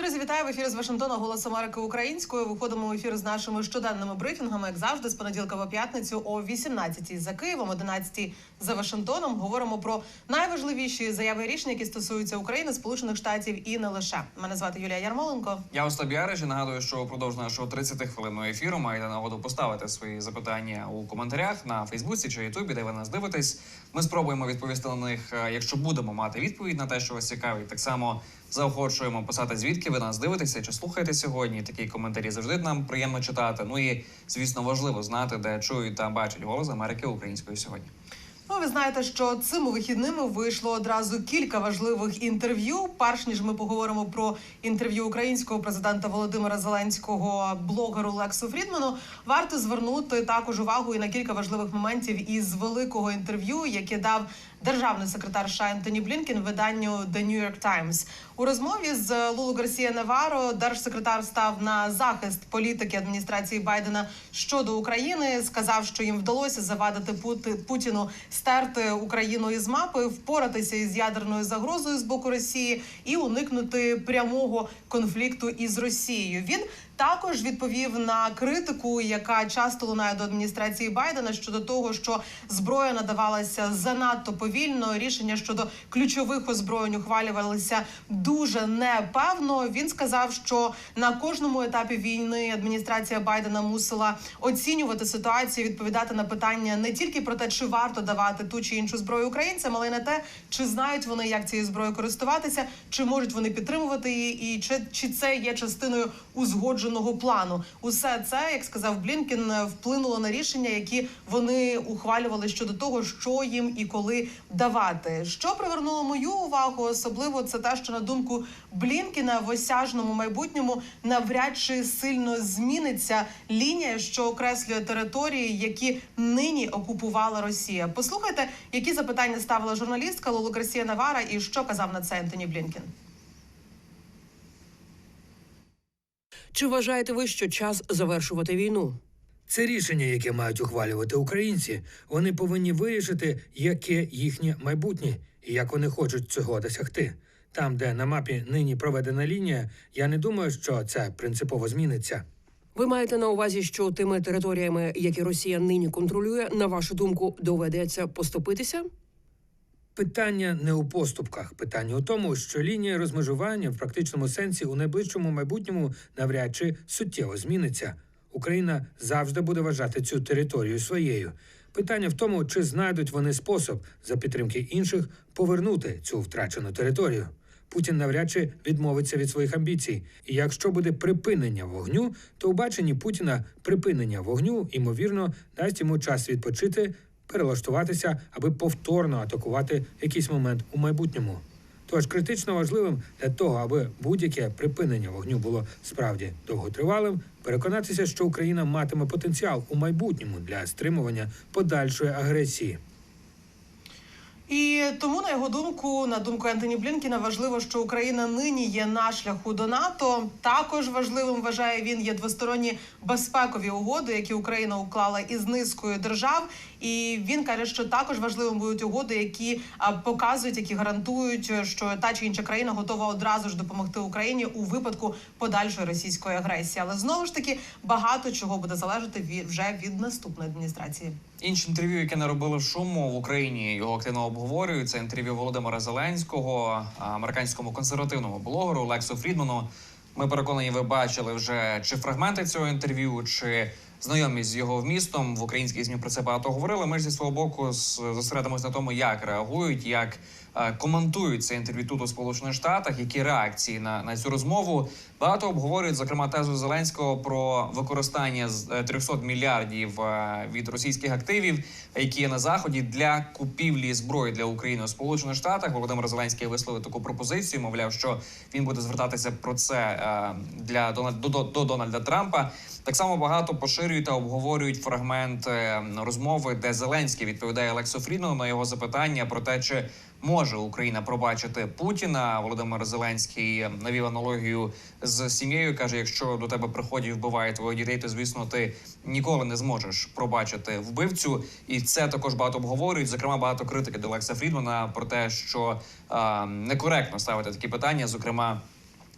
Друзі, вітаю в ефірі з Вашингтона Голос Америки українською. Виходимо в ефір з нашими щоденними брифінгами, як завжди, з понеділка по п'ятницю о 18-й за Києвом, 11-й за Вашингтоном. Говоримо про найважливіші заяви і рішення, які стосуються України, Сполучених Штатів і не лише. Мене звати Юлія Ярмоленко. Я Остап Яриш і нагадую, що упродовж нашого 30 хвилинного ефіру маєте нагоду поставити свої запитання у коментарях на Фейсбуці чи Ютубі, де ви нас дивитесь. Ми спробуємо відповісти на них, е, якщо будемо мати відповідь на те, що вас цікавить. Так само заохочуємо писати, звідки ви нас дивитеся чи слухаєте сьогодні. Такі коментарі завжди нам приємно читати. Ну і звісно важливо знати, де чують та бачать голос Америки українською сьогодні. Ну, ви знаєте, що цими вихідними вийшло одразу кілька важливих інтерв'ю. Перш ніж ми поговоримо про інтерв'ю українського президента Володимира Зеленського блогеру Лексу Фрідману, варто звернути також увагу і на кілька важливих моментів із великого інтерв'ю, яке дав державний секретар США Ентоні Блінкен виданню The New York Times. У розмові з Лулу Гарсія Наваро держсекретар став на захист політики адміністрації Байдена щодо України. Сказав, що їм вдалося завадити Путіну стерти Україну із мапи, впоратися із ядерною загрозою з боку Росії і уникнути прямого конфлікту із Росією. Він також відповів на критику, яка часто лунає до адміністрації Байдена щодо того, що зброя надавалася занадто повільно. Рішення щодо ключових озброєнь ухвалювалися дуже непевно. Він сказав, що на кожному етапі війни адміністрація Байдена мусила оцінювати ситуацію, відповідати на питання не тільки про те, чи варто давати ту чи іншу зброю українцям, але й на те, чи знають вони, як цією зброєю користуватися, чи можуть вони підтримувати її, і чи, чи це є частиною узгодженого плану. Усе це, як сказав Блінкен, вплинуло на рішення, які вони ухвалювали щодо того, що їм і коли давати. Що привернуло мою увагу, особливо це те, що на думку Блінкена в осяжному майбутньому навряд чи сильно зміниться лінія, що окреслює території, які нині окупувала Росія. Послухайте, які запитання ставила журналістка Лолу Гарсія Навара, і що казав на це Ентоні Блінкен. Чи вважаєте ви, що час завершувати війну? Це рішення, яке мають ухвалювати українці. Вони повинні вирішити, яке їхнє майбутнє і як вони хочуть цього досягти. Там, де на мапі нині проведена лінія, я не думаю, що це принципово зміниться. Ви маєте на увазі, що тими територіями, які Росія нині контролює, на вашу думку, доведеться поступитися? Питання не у поступках, питання у тому, що лінія розмежування в практичному сенсі у найближчому майбутньому навряд чи суттєво зміниться. Україна завжди буде вважати цю територію своєю. Питання в тому, чи знайдуть вони спосіб за підтримки інших повернути цю втрачену територію. Путін навряд чи відмовиться від своїх амбіцій. І якщо буде припинення вогню, то у баченні Путіна припинення вогню ймовірно дасть йому час відпочити, перелаштуватися, аби повторно атакувати якийсь момент у майбутньому. Тож критично важливим для того, аби будь-яке припинення вогню було справді довготривалим, переконатися, що Україна матиме потенціал у майбутньому для стримування подальшої агресії. І тому, на його думку, на думку Ентоні Блінкіна, важливо, що Україна нині є на шляху до НАТО. Також важливим вважає він є двосторонні безпекові угоди, які Україна уклала із низкою держав. І він каже, що також важливим будуть угоди, які показують, які гарантують, що та чи інша країна готова одразу ж допомогти Україні у випадку подальшої російської агресії. Але знову ж таки багато чого буде залежати вже від наступної адміністрації. Інше інтерв'ю, яке не робило шуму в Україні, його активно обговорюють. Це інтерв'ю Володимира Зеленського, американському консервативному блогеру Лексу Фрідману. Ми переконані, ви бачили вже чи фрагменти цього інтерв'ю, чи знайомі з його вмістом в українській ЗМІ про це багато говорили. Ми ж зі свого боку зосередимось на тому, як реагують, як е, коментують це інтерв'ю тут у Сполучених Штатах, які реакції на, на цю розмову. Багато обговорюють, зокрема, тезу Зеленського про використання з е, 300 мільярдів е, від російських активів, які є на заході для купівлі зброї для України у Сполучених Штатах. Володимир Зеленський висловив таку пропозицію. Мовляв, що він буде звертатися про це для до, до, до Дональда Трампа. Так само багато поширюють та обговорюють фрагмент е, розмови, де Зеленський відповідає Лексу Фрідману на його запитання про те, чи може Україна пробачити Путіна. Володимир Зеленський навів аналогію з сім'єю. каже: якщо до тебе приходять і вбивають твоїх дітей, то звісно ти ніколи не зможеш пробачити вбивцю. І це також багато обговорюють. Зокрема, багато критики до Лекса Фрідмана про те, що а, некоректно ставити такі питання, зокрема.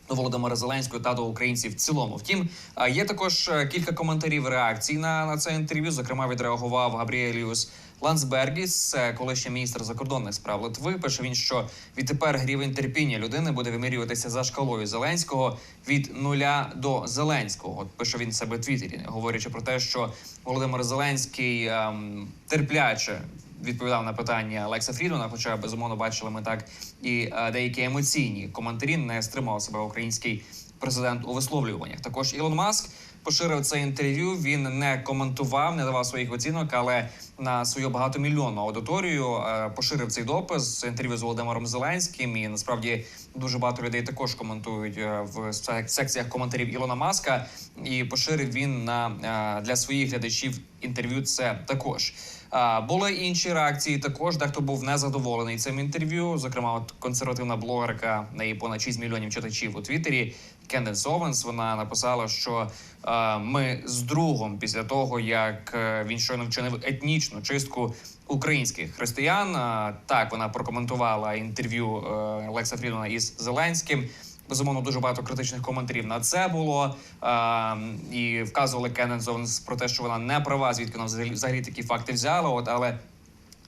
Володимира Зеленського та до українців в цілому. Втім, є також е, кілька коментарів реакцій на, на це інтерв'ю. Зокрема, відреагував Габріеліус Лансбергіс, е, колишній міністр закордонних справ Литви. Пише він, що відтепер рівень терпіння людини буде вимірюватися за шкалою Зеленського від нуля до Зеленського. От пише він себе в Твіттері, говорячи про те, що Володимир Зеленський ем, терпляче відповідав на питання Лекса Фрідмана, хоча безумовно бачили ми так і е, деякі емоційні коментарі. Не стримав себе український президент у висловлюваннях. Також Ілон Маск поширив це інтерв'ю. Він не коментував, не давав своїх оцінок, але на свою багатомільйонну аудиторію е, поширив цей допис інтерв'ю з Володимиром Зеленським. І насправді дуже багато людей також коментують е, в секціях коментарів Ілона Маска. І поширив він на для своїх глядачів інтерв'ю. Це також. Були інші реакції. Також дехто був незадоволений цим інтерв'ю. Зокрема, от консервативна блогерка неї понад 6 мільйонів читачів у Твіттері. Кенденс Овенс. Вона написала, що е, ми з другом після того, як е, він щойно вчинив етнічну чистку українських християн. Е, так вона прокоментувала інтерв'ю Лекса Фрідмана із Зеленським. Безумовно, дуже багато критичних коментарів на це було. Е, і вказували Кеннен Зонс про те, що вона не права, звідки вона взагалі, взагалі такі факти взяла. От але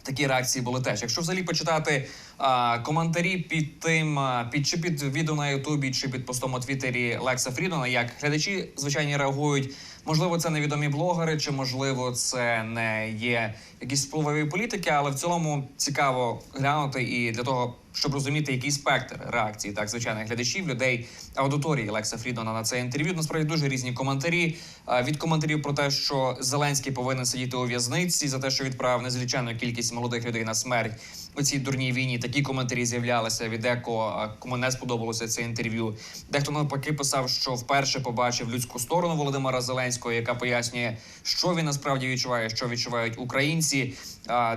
такі реакції були теж. Якщо взагалі почитати а, коментарі під тим, під чи під відео на Ютубі, чи під постом у Твіттері Лекса Фрідона, як глядачі звичайно реагують. Можливо, це невідомі блогери, чи можливо це не є якісь впливові політики, але в цілому цікаво глянути і для того, щоб розуміти, який спектр реакції, так звичайних глядачів, людей аудиторії Лекса Фрідмана на це інтерв'ю. Насправді дуже різні коментарі. Від коментарів про те, що Зеленський повинен сидіти у в'язниці за те, що відправив незвичайну кількість молодих людей на смерть у цій дурній війні. Такі коментарі з'являлися від деко, а, кому не сподобалося це інтерв'ю. Дехто навпаки писав, що вперше побачив людську сторону Володимира Зеленського, яка пояснює, що він насправді відчуває, що відчувають українці.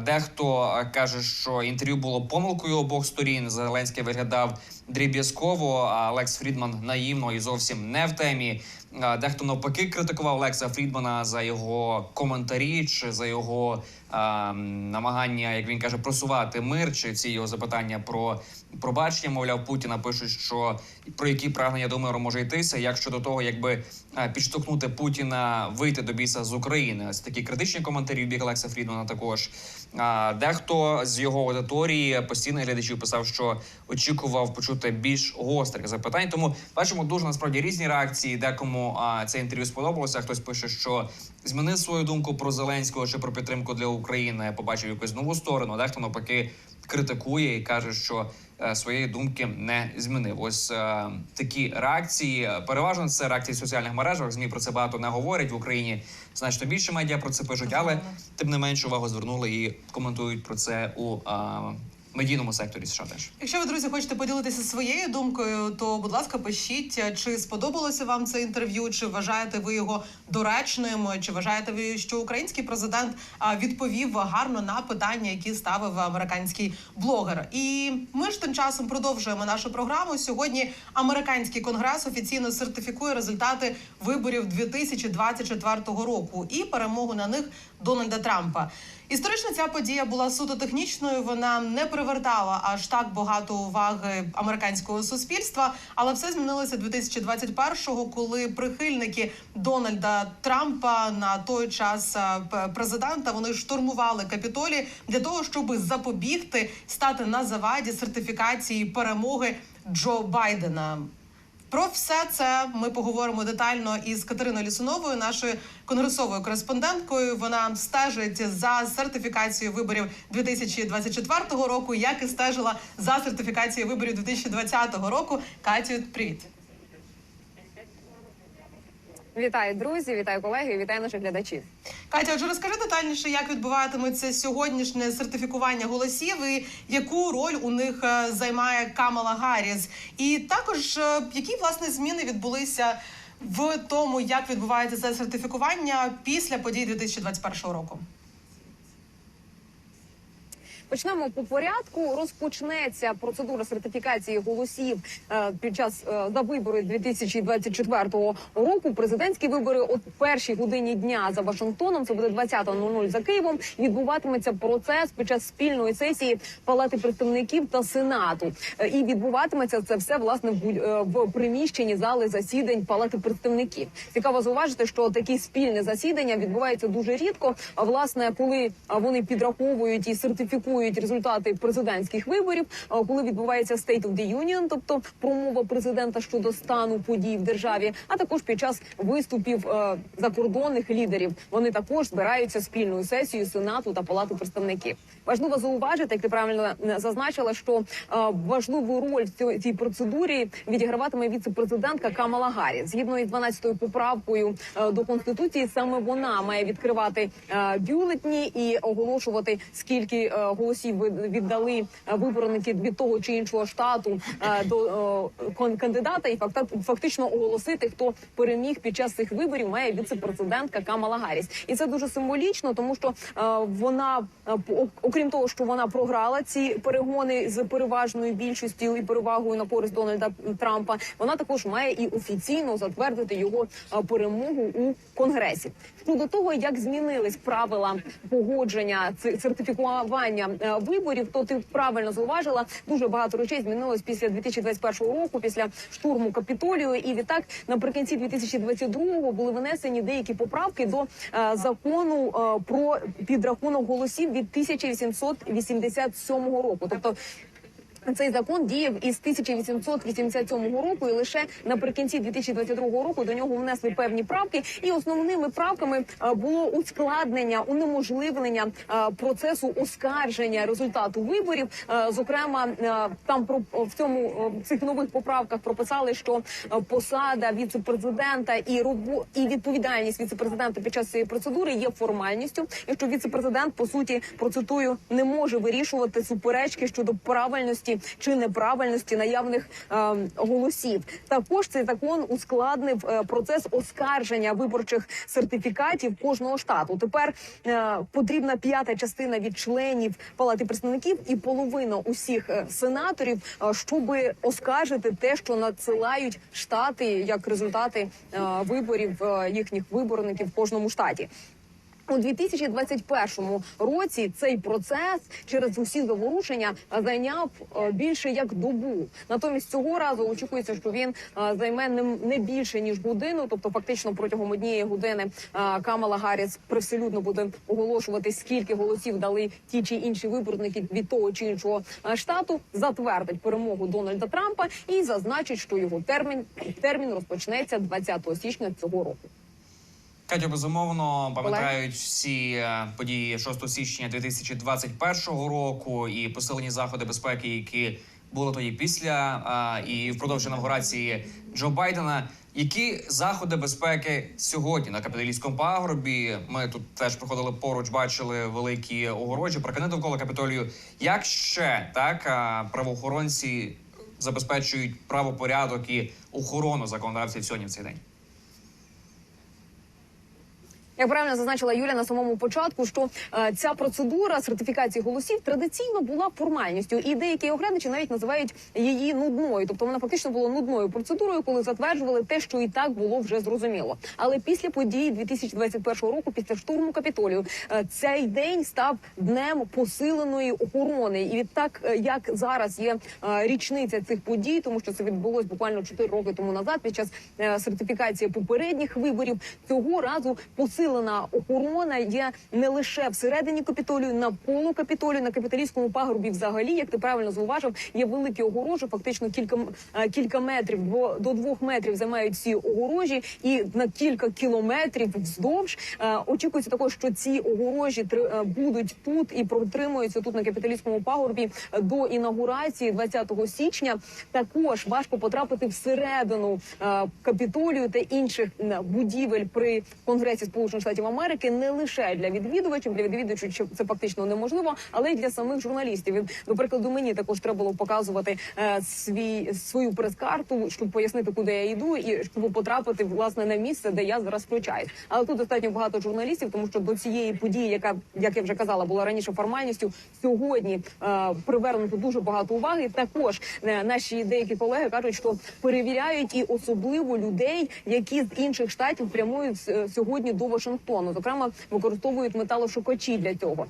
Дехто каже, що інтерв'ю було помилкою обох сторін. Зеленський виглядав дріб'язково, а Лекс Фрідман наївно і зовсім не в темі. А, Дехто навпаки критикував Лекса Фрідмана за його коментарі чи за його м, намагання, як він каже, просувати мир, чи ці його запитання про пробачення, мовляв, Путіна пишуть, що про які прагнення до миру може йтися, як щодо того, якби підштовхнути Путіна вийти до біса з України. Ось такі критичні коментарі в бік Лекса Фрідмана також. Дехто з його аудиторії постійних глядачів писав, що очікував почути більш гострих запитань. Тому бачимо дуже насправді різні реакції. Декому це інтерв'ю сподобалося. Хтось пише, що змінив свою думку про Зеленського чи про підтримку для України, побачив якусь нову сторону. Дехто навпаки критикує і каже, що е, своєї думки не змінив. Ось е, такі реакції. Переважно це реакції в соціальних мережах. Змі про це багато не говорять в Україні. Значно більше медіа про це пишуть, але тим не менш увагу звернули і коментують про це у е, медійному секторі США теж. Якщо ви, друзі, хочете поділитися своєю думкою, то будь ласка, пишіть, чи сподобалося вам це інтерв'ю, чи вважаєте ви його доречним, чи вважаєте ви, що український президент відповів гарно на питання, які ставив американський блогер. І ми ж тим часом продовжуємо нашу програму. Сьогодні американський конгрес офіційно сертифікує результати виборів 2024 року і перемогу на них Дональда Трампа. Історично ця подія була суто технічною. Вона не привертала аж так багато уваги американського суспільства. Але все змінилося 2021-го, коли прихильники Дональда Трампа на той час президента вони штурмували капітолі для того, щоб запобігти стати на заваді сертифікації перемоги Джо Байдена. Про все це ми поговоримо детально із Катериною Лісуновою, нашою конгресовою кореспонденткою. Вона стежить за сертифікацією виборів 2024 року, як і стежила за сертифікацією виборів 2020 року. Катю, привіт. Вітаю, друзі, вітаю колеги, вітаю наших глядачів. Катя, отже, розкажи детальніше, як відбуватиметься сьогоднішнє сертифікування голосів і яку роль у них е, займає Камала Гарріс. І також е, які власне зміни відбулися в тому, як відбувається це сертифікування після подій 2021 року. Почнемо по порядку. Розпочнеться процедура сертифікації голосів е, під час е, за вибори 2024 року. Президентські вибори о першій годині дня за Вашингтоном. Це буде 20.00 за Києвом. Відбуватиметься процес під час спільної сесії Палати представників та Сенату. Е, І відбуватиметься це все власне в, приміщенні зали засідань Палати представників. Цікаво зауважити, що такі спільне засідання відбуваються дуже рідко. А власне, коли вони підраховують і сертифікують результати президентських виборів, коли відбувається State of the Union, тобто промова президента щодо стану подій в державі, а також під час виступів е, закордонних лідерів, вони також збираються спільною сесією Сенату та Палати представників. Важливо зауважити, як ти правильно е, зазначила, що е, важливу роль в цій- процедурі відіграватиме віце-президентка Камала Гарріс. Згідно із 12-ю поправкою до конституції, саме вона має відкривати бюлетні і оголошувати, скільки е, голосів ви- віддали е, виборники від того чи іншого штату е, до е, кандидата, і фактично оголосити, хто переміг під час цих виборів, має віце-президентка Камала Гарріс. І це дуже символічно, тому що вона окрім того, що вона програла ці перегони з переважною більшістю і перевагою на користь Дональда Трампа. Вона також має і офіційно затвердити його перемогу у конгресі. Щодо того, як змінились правила погодження сертифікування е, виборів, то ти правильно зауважила, дуже багато речей змінилось після 2021 року, після штурму капітолію. І відтак наприкінці 2022 були винесені деякі поправки до е, закону е, про підрахунок голосів від 1887 року. Тобто цей закон діяв із 1887 року, і лише наприкінці 2022 року до нього внесли певні правки. І основними правками було ускладнення, унеможливлення процесу оскарження результату виборів. Зокрема, там про в цьому в цих нових поправках прописали, що посада віце-президента і робо і відповідальність віце-президента під час цієї процедури є формальністю, і що віце-президент по суті процитую не може вирішувати суперечки щодо правильності чи неправильності наявних е, голосів. Також цей закон ускладнив е, процес оскарження виборчих сертифікатів кожного штату. Тепер е, потрібна п'ята частина від членів палати представників і половина усіх е, сенаторів, е, щоб оскаржити те, що надсилають штати як результати е, виборів е, їхніх виборників в кожному штаті. У 2021 році цей процес через усі заворушення е, зайняв е, більше як добу. Натомість цього разу очікується, що він е, займе не, більше ніж годину, тобто фактично протягом однієї години Камала Гарріс привселюдно буде оголошувати, скільки голосів дали ті чи інші виборники від того чи іншого штату, затвердить перемогу Дональда Трампа і зазначить, що його термін термін розпочнеться 20 січня цього року. Катю, безумовно, пам'ятають всі е, події 6 січня 2021 року і посилені заходи безпеки, які були тоді після е, і впродовж інавгурації Джо Байдена. Які заходи безпеки сьогодні на капітолійському пагорбі? Ми тут теж проходили поруч, бачили великі огорожі, паркани довкола капітолію. Як ще так е, правоохоронці забезпечують правопорядок і охорону законодавців сьогодні в цей день? Як правильно зазначила Юля на самому початку, що е, ця процедура сертифікації голосів традиційно була формальністю, і деякі оглядачі навіть називають її нудною. Тобто вона фактично була нудною процедурою, коли затверджували те, що і так було вже зрозуміло. Але після подій 2021 року, після штурму капітолію, е, цей день став днем посиленої охорони. І відтак, е, як зараз є е, річниця цих подій, тому що це відбулось буквально 4 роки тому назад, під час е, сертифікації попередніх виборів, цього разу посилена охорона є не лише всередині капітолію, навколо капітолію, на капітолійському пагорбі. Взагалі, як ти правильно зауважив, є великі огорожі. Фактично кілька е, кілька метрів до двох метрів займають ці огорожі, і на кілька кілометрів вздовж Е, очікується також, що ці огорожі е, будуть тут і протримуються тут на капітолійському пагорбі до інаугурації 20 січня. Також важко потрапити всередину капітолію та інших будівель при конгресі Сполучених Сполучених Штатів Америки не лише для відвідувачів, для відвідувачів це фактично неможливо, але й для самих журналістів. До прикладу, мені також треба було показувати е, свій свою прес-карту, щоб пояснити, куди я йду, і щоб потрапити власне на місце, де я зараз включаюсь. Але тут достатньо багато журналістів, тому що до цієї події, яка як я вже казала, була раніше формальністю, сьогодні е, привернуто дуже багато уваги. Також е, наші деякі колеги кажуть, що перевіряють і особливо людей, які з інших штатів прямують е, сьогодні до Вашингтону. Зокрема, використовують металошукачі для цього.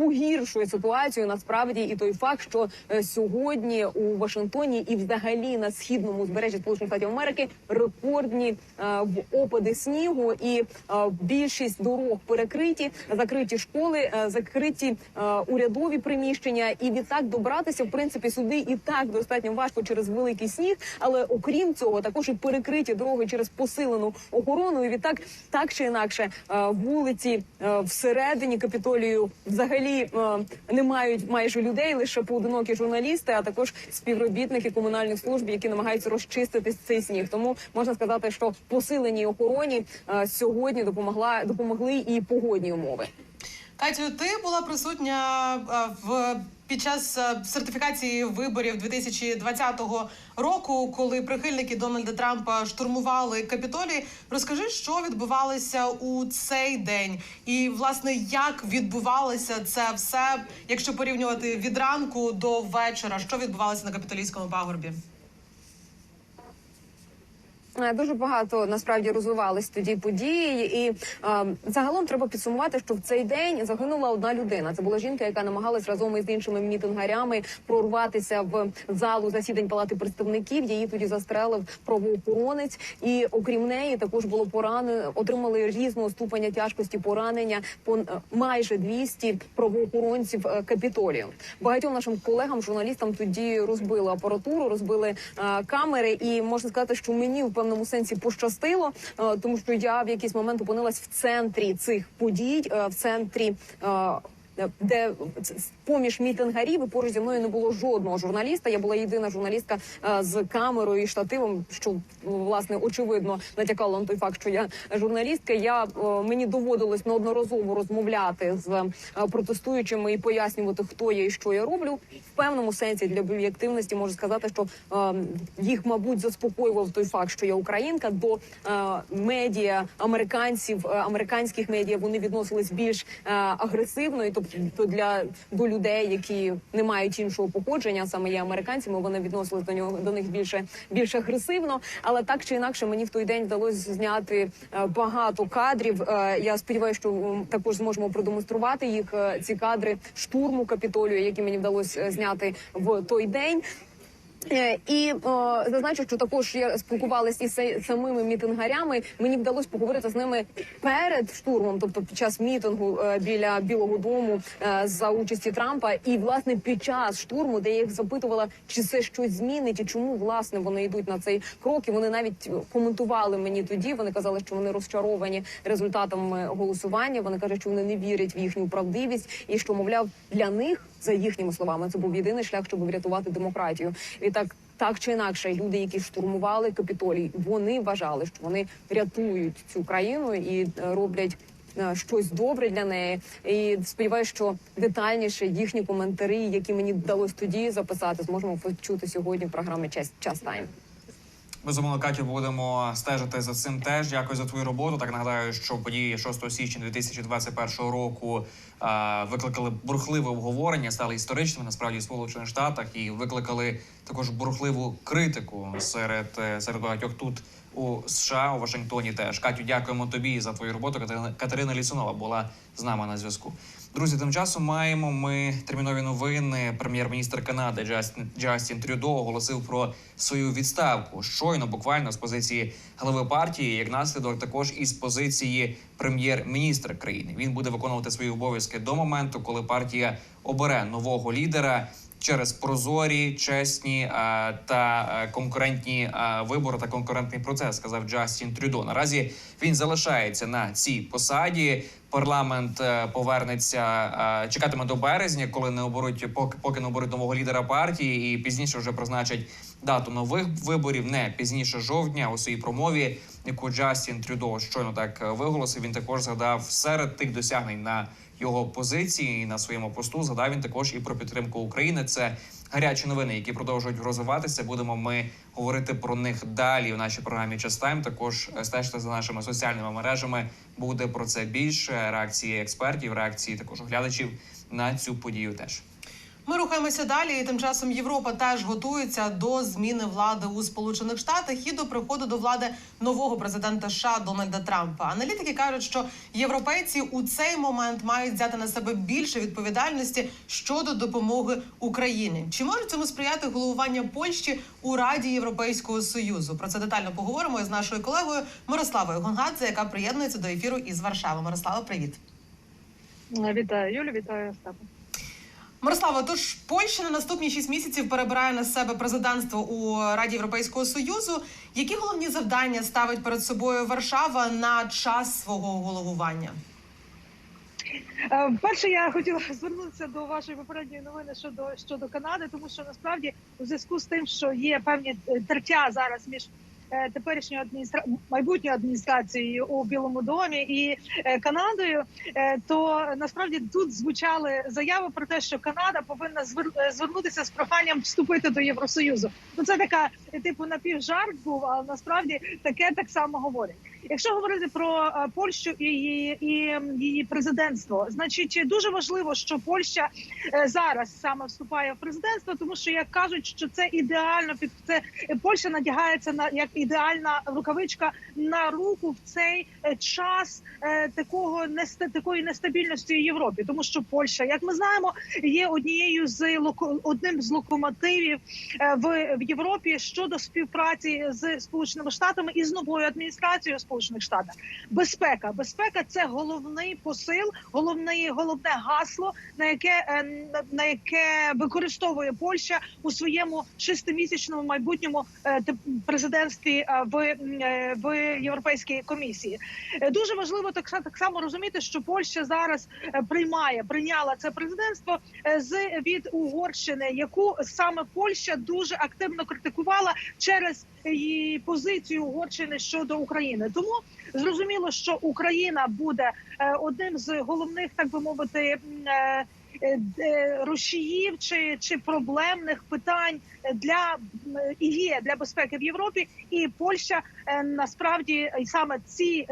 Погіршує ситуацію насправді і той факт, що е, сьогодні у Вашингтоні і взагалі на східному узбережжі Сполучених Штатів Америки рекордні е, опади снігу, і е, більшість дорог перекриті, закриті школи, закриті урядові приміщення. І відтак добратися в принципі сюди і так достатньо важко через великий сніг. Але окрім цього, також і перекриті дороги через посилену охорону. І відтак так чи інакше вулиці всередині капітолію взагалі е, не мають майже людей, лише поодинокі журналісти, а також співробітники комунальних служб, які намагаються розчистити цей сніг. Тому можна сказати, що посиленій охороні е, сьогодні допомогла допомогли і погодні умови. Катю, ти була присутня е, в під час е, сертифікації виборів 2020 року, коли прихильники Дональда Трампа штурмували капітолій. Розкажи, що відбувалося у цей день, і власне як відбувалося це все, якщо порівнювати від ранку до вечора, що відбувалося на капітолійському пагорбі? Е, Дуже багато насправді розвивались тоді події, і е, загалом треба підсумувати, що в цей день загинула одна людина. Це була жінка, яка намагалась разом із іншими мітингарями прорватися в залу засідань палати представників. Її тоді застрелив правоохоронець, і окрім неї також було поранено, отримали різного ступеня тяжкості поранення по е, майже 200 правоохоронців е, капітолію. Багатьом нашим колегам, журналістам тоді розбили апаратуру, розбили е, камери, і можна сказати, що мені в певному сенсі пощастило, е, тому що я в якийсь момент опинилась в центрі цих подій, е, в центрі. Е, де поміж мітингарів і поруч зі мною не було жодного журналіста. Я була єдина журналістка е, з камерою і штативом, що власне очевидно натякало на той факт, що я журналістка. Я е, мені доводилось неодноразово розмовляти з протестуючими і пояснювати, хто я і що я роблю. В певному сенсі для об'єктивності можу сказати, що їх, мабуть, заспокоював той факт, що я українка. До медіа американців, американських медіа вони відносились більш агресивно, і тобто то для до людей, які не мають іншого походження, саме є американцями, вони відносились до нього до них більше більш агресивно. Але так чи інакше, мені в той день вдалося зняти е, багато кадрів. Е, Я сподіваюся, що також зможемо продемонструвати їх е, ці кадри штурму капітолію, які мені вдалося зняти в той день. Е, І о, зазначу, що також я спілкувалася із самими мітингарями. Мені вдалося поговорити з ними перед штурмом, тобто під час мітингу е, біля Білого Дому е, за участі Трампа, і власне під час штурму, де я їх запитувала, чи це щось змінить, і чому власне вони йдуть на цей крок. І вони навіть коментували мені тоді. Вони казали, що вони розчаровані результатами голосування. Вони кажуть, що вони не вірять в їхню правдивість, і що мовляв для них за їхніми словами це був єдиний шлях, щоб врятувати демократію. Відтак. Так чи інакше, люди, які штурмували капітолій, вони вважали, що вони рятують цю країну і е, роблять е, щось добре для неї. І сподіваюся, що детальніше їхні коментарі, які мені вдалося тоді записати, зможемо почути сьогодні в програмі Час час тайм. Безумовно, Катю, будемо стежити за цим теж. Дякую за твою роботу. Так нагадаю, що події 6 січня 2021 року а, викликали бурхливе обговорення, стали історичними насправді в Сполучених Штатах і викликали також бурхливу критику серед е, серед багатьох тут у США у Вашингтоні. Теж Катю, дякуємо тобі за твою роботу. Катерина, Катерина Лісунова була з нами на зв'язку. Друзі, тим часом маємо ми термінові новини. Прем'єр-міністр Канади Джастін, Джастін Трюдо оголосив про свою відставку. Щойно буквально з позиції голови партії, як наслідок, також із позиції прем'єр-міністра країни. Він буде виконувати свої обов'язки до моменту, коли партія обере нового лідера. Через прозорі, чесні а, та конкурентні а, вибори та конкурентний процес, сказав Джастін Трюдо. Наразі він залишається на цій посаді. Парламент е, повернеться, е, чекатиме до березня, коли не оберуть, поки, поки не оберуть нового лідера партії, і пізніше вже призначать дату нових виборів не пізніше жовтня. У своїй промові, яку Джастін Трюдо щойно так е, виголосив, він також згадав серед тих досягнень на його позиції і на своєму посту. Згадав він також і про підтримку України. Це гарячі новини, які продовжують розвиватися. Будемо ми говорити про них далі в нашій програмі Частайм. Також е, стежте за нашими соціальними мережами. Буде про це більше реакції експертів, реакції також глядачів на цю подію. Теж. Ми рухаємося далі. і Тим часом Європа теж готується до зміни влади у Сполучених Штатах і до приходу до влади нового президента США Дональда Трампа. Аналітики кажуть, що європейці у цей момент мають взяти на себе більше відповідальності щодо допомоги Україні. Чи може цьому сприяти головування Польщі у Раді Європейського союзу? Про це детально поговоримо із нашою колегою Мирославою Гонгадзе, яка приєднується до ефіру із Варшави. Мирослава, привіт. Вітаю Юлю, вітаю Остапа. Мирослава, тож Польща на наступні шість місяців перебирає на себе президентство у Раді Європейського союзу. Які головні завдання ставить перед собою Варшава на час свого головування? Е, Перше, я хотіла звернутися до вашої попередньої новини щодо щодо Канади, тому що насправді у зв'язку з тим, що є певні е, тертя зараз між теперішньою адміністра... майбутньою адміністрацією у Білому домі і е, Канадою, е, то насправді тут звучали заяви про те, що Канада повинна звер- е, звернутися з проханням вступити до Євросоюзу. Ну це така е, типу напівжарт був, але насправді таке так само говорять. Якщо говорити про е, Польщу і її і її президентство, значить дуже важливо, що Польща е, зараз саме вступає в президентство, тому що як кажуть, що це ідеально під це е, Польща надягається на як ідеальна рукавичка на руку в цей час такого такої нестабільності в Європі, тому що Польща, як ми знаємо, є однією з одним з локомотивів в Європі щодо співпраці з Сполученими Штатами і з новою адміністрацією Сполучених Штатів. Безпека, безпека це головний посил, головне головне гасло, на яке е, на- яке використовує Польща у своєму шестимісячному майбутньому е, президентстві е, в, в Європейській комісії. Дуже важливо так, так само розуміти, що Польща зараз приймає прийняла це президентство з від Угорщини, яку саме Польща дуже активно критикувала через її позицію Угорщини щодо України. Тому зрозуміло, що Україна буде е, одним з головних, так би мовити. е, е, Рушіїв чи, чи проблемних питань для і є для безпеки в Європі, і Польща насправді саме ці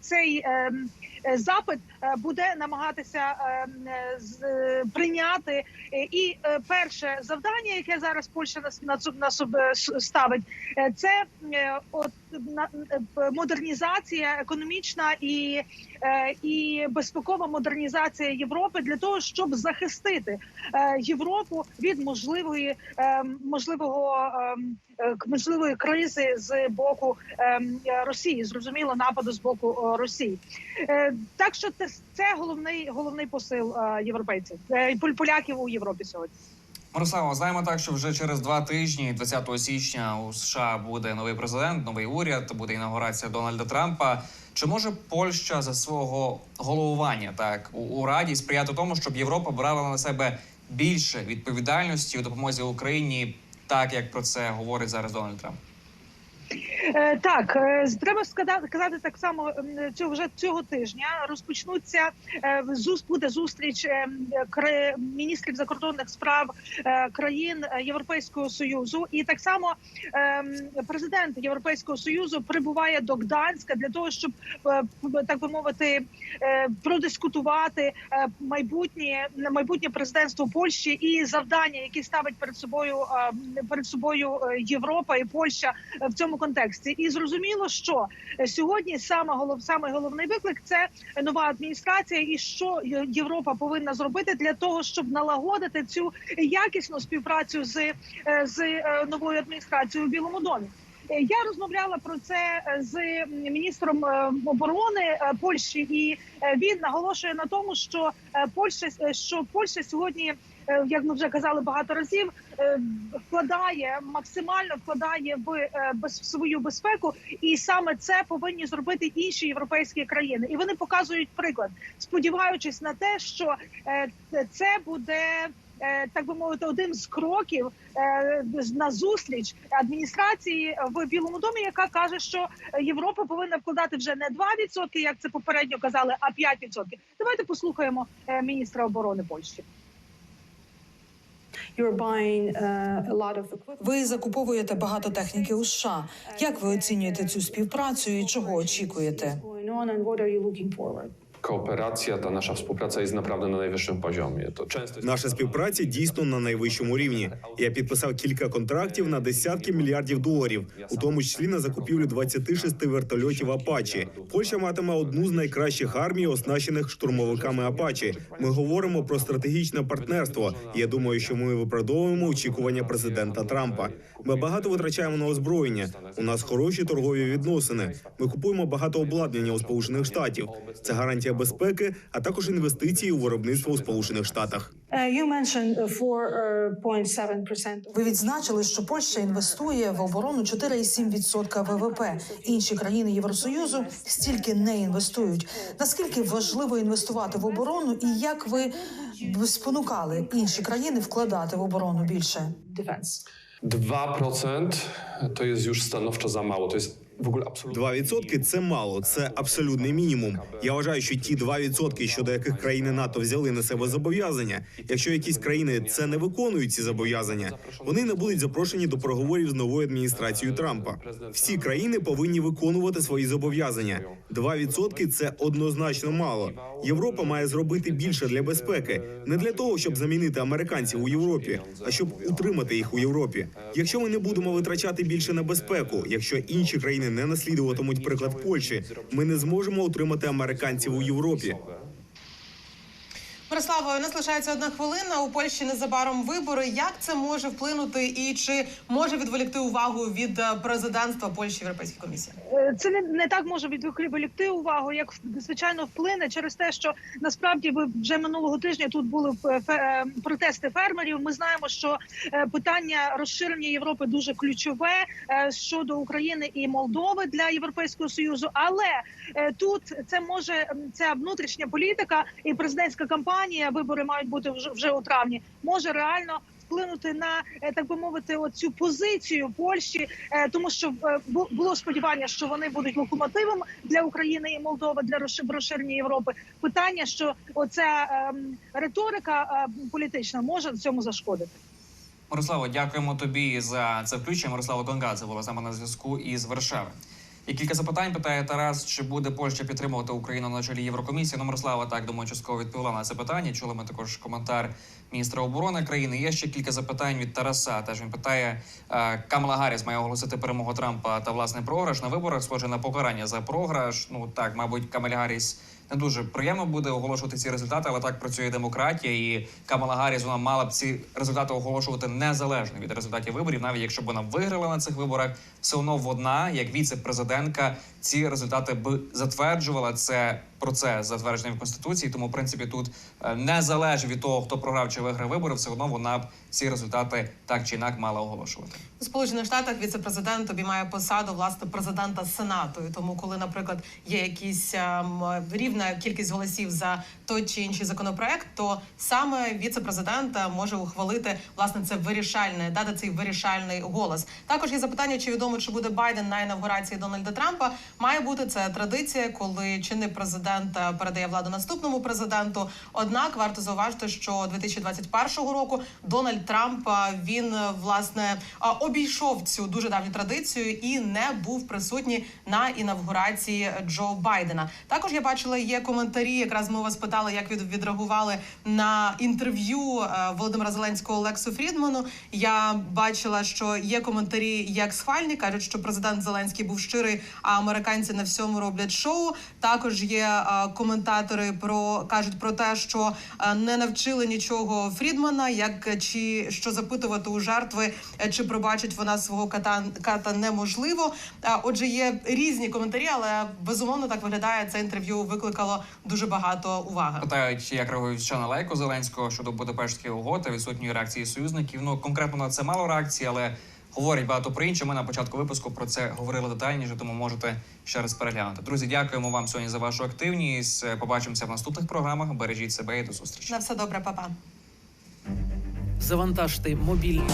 цей е, м, е, запит е, буде намагатися е, е, е, прийняти. Е, І е, перше завдання, яке зараз Польща на, ставить, е, це е, от е, модернізація економічна і, е, і безпекова модернізація Європи для того, щоб захистити е, Європу від можливої е, можливого е, можливої кризи з боку е, Росії, зрозуміло, нападу з боку е, Росії. Е, Так що це, головний головний посил е, європейців е, пол- поляків у Європі сьогодні. Мирослава, знаємо так, що вже через два тижні, 20 січня, у США буде новий президент, новий уряд, буде інаугурація Дональда Трампа. Чи може Польща за свого головування так у, у раді сприяти тому, щоб Європа брала на себе більше відповідальності у допомозі Україні, так як про це говорить зараз Дональд Трамп? Е, Так, е, треба сказати, так само цього вже цього тижня. Розпочнуться е, буде зустріч міністрів закордонних справ країн Європейського союзу, і так само президент Європейського союзу прибуває до Гданська для того, щоб так би мовити продискутувати майбутнє майбутнє президентство Польщі і завдання, які ставить перед собою перед собою Європа і Польща в цьому контексті. І зрозуміло, що е, сьогодні саме голов саме головний виклик це нова адміністрація, і що Європа повинна зробити для того, щоб налагодити цю якісну співпрацю з, е, з е, новою адміністрацією у Білому домі. Я розмовляла про це з міністром оборони Польщі, і він наголошує на тому, що Польща що Польща сьогодні, як ми вже казали багато разів, е, вкладає максимально вкладає в е, в свою безпеку, і саме це повинні зробити інші європейські країни. І вони показують приклад, сподіваючись на те, що е, це буде. е, так би мовити, один з кроків е, на зустріч адміністрації в Білому домі, яка каже, що Європа повинна вкладати вже не 2%, як це попередньо казали, а 5%. Давайте послухаємо е, міністра оборони Польщі. Ви закуповуєте багато техніки у США. Як ви оцінюєте цю співпрацю і чого очікуєте? Kooperacja, ta nasza współpraca jest naprawdę na najwyższym poziomie. To często. Наша співпраця дійсно на найвищому рівні. Я підписав кілька контрактів на десятки мільярдів доларів, у тому числі на закупівлю 26 вертольотів Апачі. Польща матиме одну з найкращих армій, оснащених штурмовиками Апачі. Ми говоримо про стратегічне партнерство. Я думаю, що ми виправдовуємо очікування президента Трампа. Ми багато витрачаємо на озброєння. У нас хороші торгові відносини. Ми купуємо багато обладнання у Сполучених Штатів. Це гарантія безпеки, а також інвестиції у виробництво у Сполучених Штатах. Uh, 4.7%. Ви відзначили, що Польща інвестує в оборону 4,7% ВВП. Інші країни Євросоюзу стільки не інвестують. Наскільки важливо інвестувати в оборону, і як ви б спонукали інші країни вкладати в оборону більше? Defense. 2% to jest już stanowczo za mało. To jest. 2% – це мало, це абсолютний мінімум. Я вважаю, що ті 2%, щодо яких країни НАТО взяли на себе зобов'язання. Якщо якісь країни це не виконують ці зобов'язання, вони не будуть запрошені до переговорів з новою адміністрацією Трампа. Всі країни повинні виконувати свої зобов'язання. 2% – це однозначно мало. Європа має зробити більше для безпеки, не для того, щоб замінити американців у Європі, а щоб утримати їх у Європі. Якщо ми не будемо витрачати більше на безпеку, якщо інші країни не наслідуватимуть приклад Польщі, ми не зможемо отримати американців у Європі. Мирославо, у нас лишається одна хвилина. У Польщі незабаром вибори. Як це може вплинути і чи може відволікти увагу від е, президентства Польщі Європейської комісії? Е, Це не, не так може відволікти увагу, як звичайно вплине через те, що насправді ви вже минулого тижня тут були е, протести фермерів. Ми знаємо, що питання розширення Європи дуже ключове щодо України і Молдови для Європейського союзу. Але тут це може ця внутрішня політика і президентська кампанія. Вибори мають бути вже вже у травні. Може реально вплинути на е, так би мовити, оцю позицію Польщі, е, тому що е, бу- було сподівання, що вони будуть локомотивом для України і Молдови для розши- розширення Європи. Питання, що оця ем, риторика політична може цьому зашкодити. Мирославо, дякуємо тобі за це включення. Мирослава Гонгадзе була нами на зв'язку із Варшави. І кілька запитань питає Тарас, чи буде Польща підтримувати Україну на чолі Єврокомісії. Ну, Мирослава так думаю, частково відповіла на це питання. Чули ми також коментар міністра оборони країни. Є ще кілька запитань від Тараса. Теж він питає: е, Камала Гарріс має оголосити перемогу Трампа та власне програш на виборах. Схоже на покарання за програш. Ну так, мабуть, Камель Гарріс не дуже приємно буде оголошувати ці результати, але так працює демократія. І Камала Гарріс вона мала б ці результати оголошувати незалежно від результатів виборів, навіть якщо б вона виграла на цих виборах, все одно вона, як віце-президентка, ці результати б затверджувала. Це процес затверджений в конституції. Тому, в принципі, тут е, не залежить від того, хто програв чи виграв вибори, все одно вона б ці результати так чи інак мала оголошувати. У Сполучених Штатах віце-президент обіймає посаду власне президента Сенату. І тому, коли, наприклад, є якісь ем, рівна кількість голосів за той чи інший законопроект, то саме віце-президент е, може ухвалити власне це вирішальне, дати цей вирішальний голос. Також є запитання, чи відомо, чи буде Байден на інавгурації Дональда Трампа. Має бути це традиція, коли чинний президент передає владу наступному президенту. Однак варто зауважити, що 2021 року Дональд Трамп він власне обійшов цю дуже давню традицію і не був присутній на інавгурації Джо Байдена. Також я бачила є коментарі. Якраз ми вас питали, як від відреагували на інтерв'ю Володимира Зеленського Лексу Фрідману. Я бачила, що є коментарі як схвальні, кажуть, що президент Зеленський був щирий, а американці на всьому роблять шоу. Також є е, коментатори про кажуть про те, що е, не навчили нічого Фрідмана, як чи що запитувати у жертви, е, чи пробачить вона свого ката ката неможливо. Отже, є різні коментарі, але безумовно так виглядає. Це інтерв'ю викликало дуже багато уваги. Питають, як реагують ще на лайку Зеленського щодо Будапештської угоди, відсутньої реакції союзників. Ну конкретно на це мало реакції, але говорять багато про інше. Ми на початку випуску про це говорили детальніше, тому можете ще раз переглянути. Друзі, дякуємо вам сьогодні за вашу активність. Побачимося в наступних програмах. Бережіть себе і до зустрічі. На все добре, папа. завантажте мобільний.